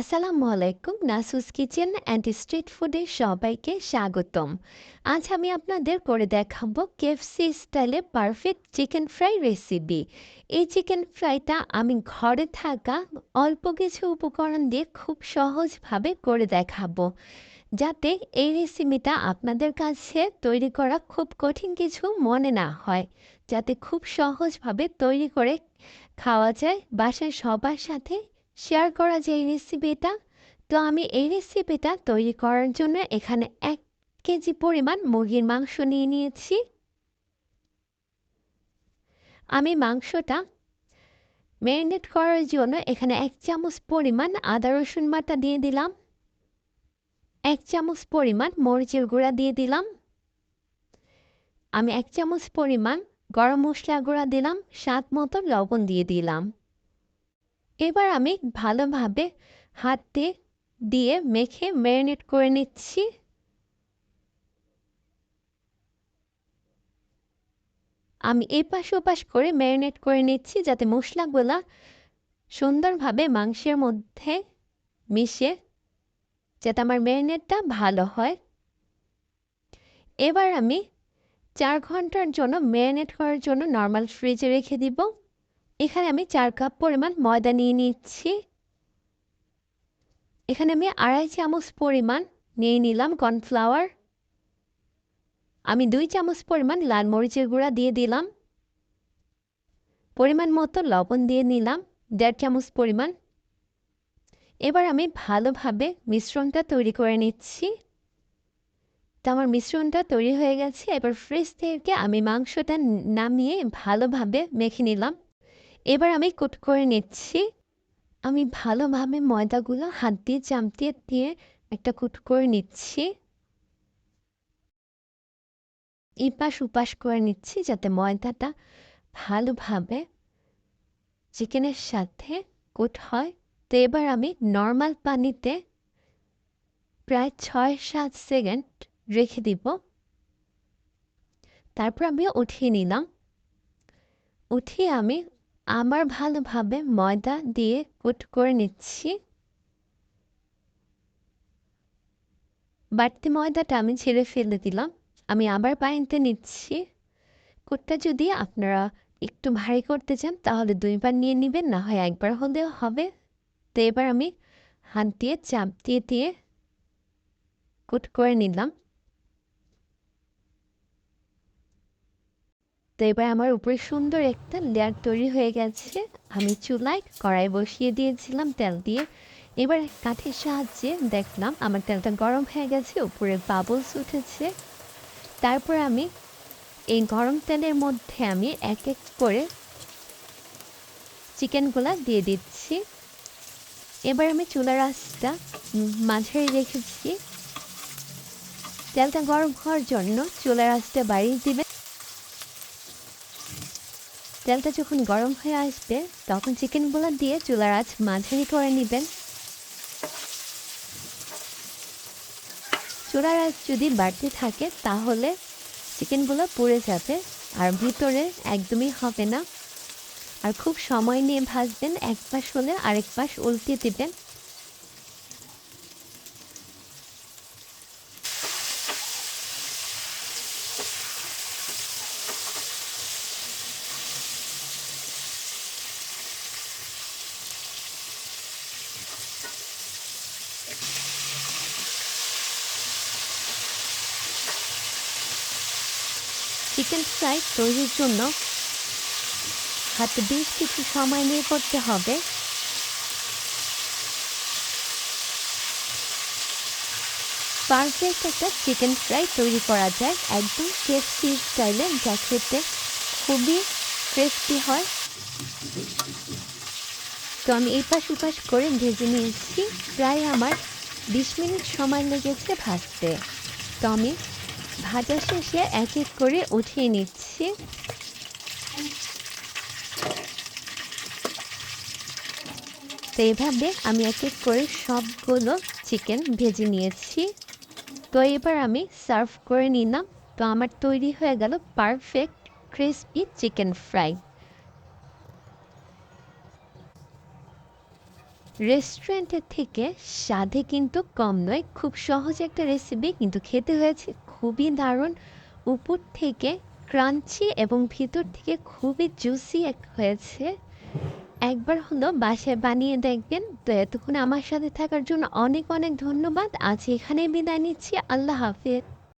আসসালামু আলাইকুম নাসুস kitchen and street ফুডে সবাইকে স্বাগতম। আজ আমি আপনাদের করে দেখাবো কেএফসি স্টাইলে পারফেক্ট চিকেন ফ্রাই রেসিপি এই চিকেন ফ্রাইটা আমি ঘরে থাকা অল্প কিছু উপকরণ দিয়ে খুব সহজভাবে করে দেখাবো। যাতে এই রেসিপিটা আপনাদের কাছে তৈরি করা খুব কঠিন কিছু মনে না হয়। যাতে খুব সহজভাবে তৈরি করে খাওয়া যায় বাসায় সবার সাথে শেয়ার করা যে রেসিপিটা তো আমি এই রেসিপিটা তৈরি করার জন্য এখানে এক কেজি পরিমাণ মুরগির মাংস নিয়ে নিয়েছি। আমি মাংসটা ম্যারিনেট করার জন্য এখানে এক চামচ পরিমাণ আদা, রসুন বাটা দিয়ে দিলাম। এক চামচ পরিমাণ মরিচের গুঁড়া দিয়ে দিলাম। আমি এক চামচ পরিমাণ গরম মশলা গুঁড়া দিলাম, স্বাদ মতো লবণ দিয়ে দিলাম। এবার আমি ভালোভাবে হাতে দিয়ে মেখে ম্যারিনেট করে নিচ্ছি। আমি এপাশ ওপাশ করে ম্যারিনেট করে নিচ্ছি যাতে মশলাগুলা সুন্দরভাবে মাংসের মধ্যে মিশে, যাতে আমার ম্যারিনেটটা ভালো হয়। এবার আমি চার ঘণ্টার জন্য ম্যারিনেট করার জন্য নর্মাল ফ্রিজে রেখে দিব। এখানে আমি চার কাপ পরিমাণ ময়দা নিয়ে নিচ্ছি। এখানে আমি আড়াই চামচ পরিমাণ নিয়ে নিলাম কর্নফ্লাওয়ার। আমি দুই চামচ পরিমাণ লাল মরিচের গুঁড়া দিয়ে দিলাম। পরিমাণ মতো লবণ দিয়ে নিলাম, দেড় চামচ পরিমাণ। এবার আমি ভালোভাবে মিশ্রণটা তৈরি করে নিচ্ছি। তো আমার মিশ্রণটা তৈরি হয়ে গেছে, এবার ফ্রিজ থেকে আমি মাংসটা নামিয়ে ভালোভাবে মেখে নিলাম। এবার আমি কুট করে নিচ্ছি। আমি ভালোভাবে ময়দাগুলো হাত দিয়ে চামটিয়ে দিয়ে একটা কুট করে নিচ্ছি। ইপাশ উপাশ করে নিচ্ছি যাতে ময়দাটা ভালোভাবে চিকেনের সাথে কুট হয়। তো এবার আমি নর্মাল পানিতে প্রায় ছয় সাত সেকেন্ড রেখে দিব। তারপর আমি উঠিয়ে নিলাম। উঠিয়ে আমি আবার ভালোভাবে ময়দা দিয়ে কুট করে নিচ্ছি। বাড়তি ময়দাটা আমি ছেড়ে ফেলে দিলাম। আমি আবার পানিতে নিচ্ছি। কুটটা যদি আপনারা একটু ভারী করতে চান, তাহলে দুইবার নিয়ে নেবেন, না হয় একবার হলেও হবে। তো এবার আমি হাত দিয়ে চাপ দিয়ে দিয়ে কুট করে নিলাম। তো এবার আমার উপরে সুন্দর একটা লেয়ার তৈরি হয়ে গেছে। আমি চুলায় কড়াই বসিয়ে দিয়েছিলাম তেল দিয়ে। এবার কাঠের সাহায্যে দেখলাম আমার তেলটা গরম হয়ে গেছে, উপরে বাবলস উঠেছে। তারপর আমি এই গরম তেলের মধ্যে আমি এক এক করে চিকেনগুলা দিয়ে দিচ্ছি। এবার আমি চুলার আঁচটা মাঝারি রেখেছি। তেলটা গরম হওয়ার জন্য চুলার আঁচটা বাড়িয়ে দিবেন তেলটা যখন গরম হয়ে আসবে, তখন চিকেনগুলো দিয়ে চুলার আঁচ মাঝারি করে নেবেন। চুলার আঁচ যদি বাড়তে থাকে, তাহলে চিকেনগুলো পুড়ে যাবে আর ভিতরে একদমই হবে না। আর খুব সময় নিয়ে ভাজবেন, এক পাশ হলে আরেক পাশ উল্টে দেবেন। চিকেন ফ্রাই তৈরির জন্য হাতে বেশ কিছু সময় নিয়ে করতে হবে। পারফেক্ট একটা চিকেন ফ্রাই তৈরি করা যায়। একদম কেএফসি স্টাইলে যা খেতে খুবই ক্রিস্পি হয়। তো আমি এই পাশ উপাশ করে ভেজে নিয়েছি। প্রায় আমার বিশ মিনিট সময় লেগেছে ভাজতে। তো আমি ভাজা শেষে এক এক করে উঠিয়ে নিচ্ছি। তো এভাবে আমি এক এক করে সবগুলো চিকেন ভেজে নিয়েছি। তো এবার আমি সার্ভ করে নিলাম। তো আমার তৈরি হয়ে গেল পারফেক্ট ক্রিসপি চিকেন ফ্রাই রেস্টুরেন্টের থেকে স্বাদে কিন্তু কম নয়, খুব সহজ একটা রেসিপি কিন্তু খেতে হয়েছে খুবই দারুণ। উপর থেকে ক্রাঞ্চি এবং ভিতর থেকে খুবই জুসি এক হয়েছে। একবার হলো বাসায় বানিয়ে দেখবেন। তো এতক্ষণ আমার সাথে থাকার জন্য অনেক অনেক ধন্যবাদ। আজ এখানেই বিদায় নিচ্ছি। আল্লাহ হাফেজ।